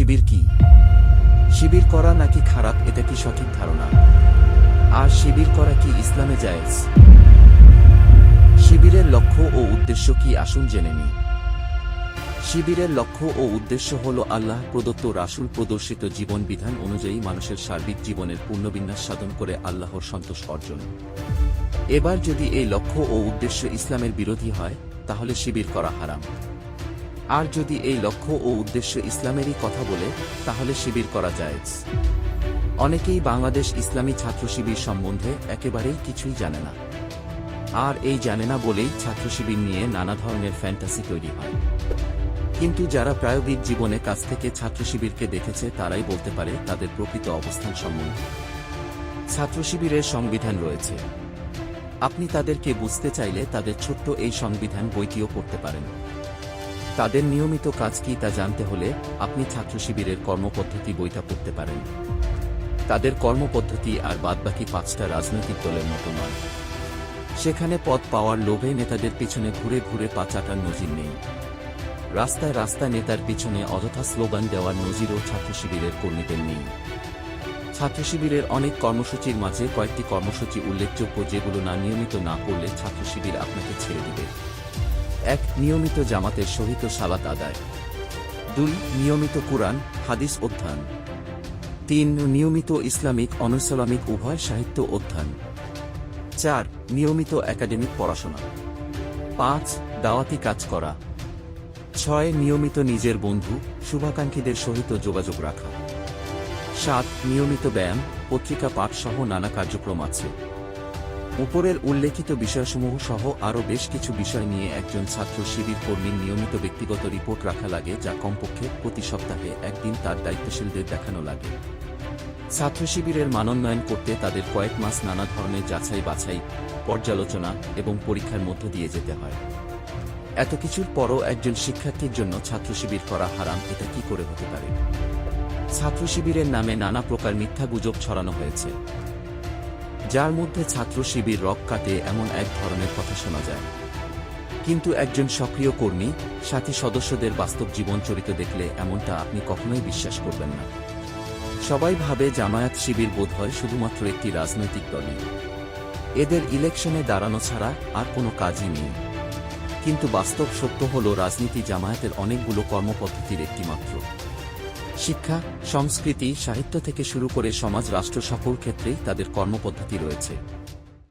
শিবির কি? শিবির করা নাকি খারাপ, এটা কি সঠিক ধারণা? আর শিবির করা কি ইসলামে জায়েজ? শিবিরের লক্ষ্য ও উদ্দেশ্য কি আসুন জেনে নিই। শিবিরের লক্ষ্য ও উদ্দেশ্য হল আল্লাহ প্রদত্ত রাসুল প্রদর্শিত জীবন বিধান অনুযায়ী মানুষের সার্বিক জীবনের পূর্ণবিন্যাস সাধন করে আল্লাহর সন্তোষ অর্জন। এবার যদি এই লক্ষ্য ও উদ্দেশ্য ইসলামের বিরোধী হয়, তাহলে শিবির করা হারাম। আর যদি এই লক্ষ্য ও উদ্দেশ্য ইসলামেরই কথা বলে, তাহলে শিবির করা যায় অনেকেই বাংলাদেশ ইসলামী ছাত্র শিবির সম্বন্ধে একেবারেই কিছুই জানে না। আর এই জানে না বলেই ছাত্র শিবির নিয়ে নানা ধরনের ফ্যান্টাসি তৈরি হয়। কিন্তু যারা প্রায়োগিক জীবনে কাছ থেকে ছাত্র শিবিরকে দেখেছে, তারাই বলতে পারে তাদের প্রকৃত অবস্থান সম্বন্ধে। ছাত্র শিবিরের সংবিধান রয়েছে। আপনি তাদেরকে বুঝতে চাইলে তাদের ছোট্ট এই সংবিধান বইটিও পড়তে পারেন। তাদের নিয়মিত কাজ কি তা জানতে হলে আপনি ছাত্র শিবিরের কর্মপদ্ধতি বইটা পড়তে পারেন। তাদের কর্মপদ্ধতি আর বাদবাকি পাঁচটা রাজনৈতিক দলের মতো নয়। সেখানে পদ পাওয়ার লোভে নেতাদের পিছনে ঘুরে ঘুরে পাচাটার নজির নেই। রাস্তায় রাস্তায় নেতার পিছনে অযথা স্লোগান দেওয়ার নজিরও ছাত্র শিবিরের কর্মীদের নেই। ছাত্র শিবিরের অনেক কর্মসূচির মাঝে কয়েকটি কর্মসূচি উল্লেখযোগ্য যেগুলো না নিয়মিত না করলে ছাত্র শিবির আপনাকে ছেড়ে দিবে। এক নিয়মিত জামাতের সহিত সালাত আদায়। দুই, নিয়মিত কুরআন, হাদিস অধ্যয়ন। তিন, নিয়মিত ইসলামিক, অনৈসলামিক, উভয় সাহিত্য অধ্যয়ন। চার, নিয়মিত একাডেমিক পড়াশোনা। পাঁচ, দাওয়াতি কাজ করা। ছয়, নিয়মিত নিজের বন্ধু, শুভাকাঙ্ক্ষীদের সহিত যোগাযোগ রাখা। সাত, নিয়মিত ব্যায়াম, পত্রিকা পাঠ সহ নানা কার্যক্রম আছে। উপরের উল্লেখিত বিষয়সমূহ সহ আরও বেশ কিছু বিষয় নিয়ে একজন ছাত্র শিবির কর্মীর নিয়মিত ব্যক্তিগত রিপোর্ট রাখা লাগে যা কমপক্ষে প্রতি সপ্তাহে একদিন তার দায়িত্বশীলদের দেখানো লাগে। ছাত্র শিবিরের মানোন্নয়ন করতে তাদের কয়েক মাস নানা ধরনের যাচাই বাছাই, পর্যালোচনা এবং পরীক্ষার মধ্য দিয়ে যেতে হয়। এত কিছুর পরও একজন শিক্ষার্থীর জন্য ছাত্র শিবির করা হারাম, এটা কি করে হতে পারে? ছাত্র শিবিরের নামে নানা প্রকার মিথ্যা গুজব ছড়ানো হয়েছে। যার মধ্যে ছাত্র শিবির রক কাটে এমন এক ধরনের কথা শোনা যায়। কিন্তু একজন সক্রিয় কর্মী, সাথী সদস্যদের বাস্তব জীবন চরিত দেখলে এমনটা আপনি কখনোই বিশ্বাস করবেন না। সবাই ভাবে জামায়াত শিবির বোধ হয় শুধুমাত্র একটি রাজনৈতিক দলই। এদের ইলেকশনে দাঁড়ানো ছাড়া আর কোনো কাজই নেই। কিন্তু বাস্তব সত্য হল রাজনীতি জামায়াতের অনেকগুলো কর্মপদ্ধতির একটি মাত্র শিক্ষা সংস্কৃতি সাহিত্য থেকে শুরু করে সমাজ রাষ্ট্র সকল ক্ষেত্রেই তাদের কর্মপদ্ধতি রয়েছে।